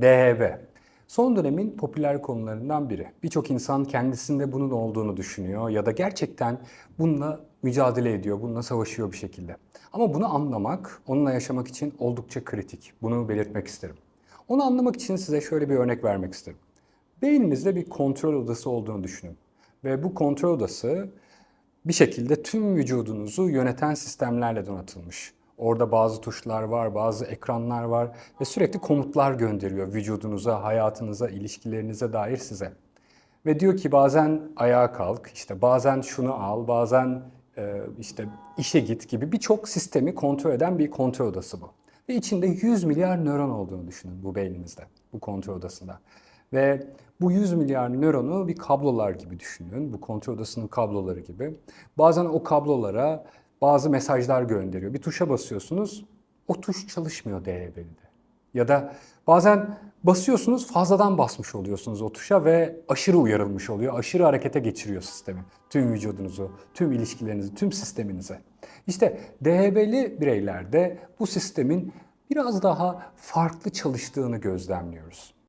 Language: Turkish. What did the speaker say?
DHB. Son dönemin popüler konularından biri. Birçok insan kendisinde bunun olduğunu düşünüyor ya da gerçekten bununla mücadele ediyor, bununla savaşıyor bir şekilde. Ama bunu anlamak, onunla yaşamak için oldukça kritik. Bunu belirtmek isterim. Onu anlamak için size şöyle bir örnek vermek isterim. Beyninizde bir kontrol odası olduğunu düşünün. Ve bu kontrol odası bir şekilde tüm vücudunuzu yöneten sistemlerle donatılmış. Orada bazı tuşlar var, bazı ekranlar var ve sürekli komutlar gönderiyor vücudunuza, hayatınıza, ilişkilerinize dair size. Ve diyor ki bazen ayağa kalk, işte bazen şunu al, bazen e, işte işe git gibi birçok sistemi kontrol eden bir kontrol odası bu. Ve içinde 100 milyar nöron olduğunu düşünün bu beyninizde, bu kontrol odasında. Ve bu 100 milyar nöronu bir kablolar gibi düşünün. Bu kontrol odasının kabloları gibi. Bazen o kablolara bazı mesajlar gönderiyor. Bir tuşa basıyorsunuz, o tuş çalışmıyor DHB'de. Ya da bazen basıyorsunuz fazladan basmış oluyorsunuz o tuşa ve aşırı uyarılmış oluyor. Aşırı harekete geçiriyor sistemi. Tüm vücudunuzu, tüm ilişkilerinizi, tüm sisteminize. İşte DHB'li bireylerde bu sistemin biraz daha farklı çalıştığını gözlemliyoruz.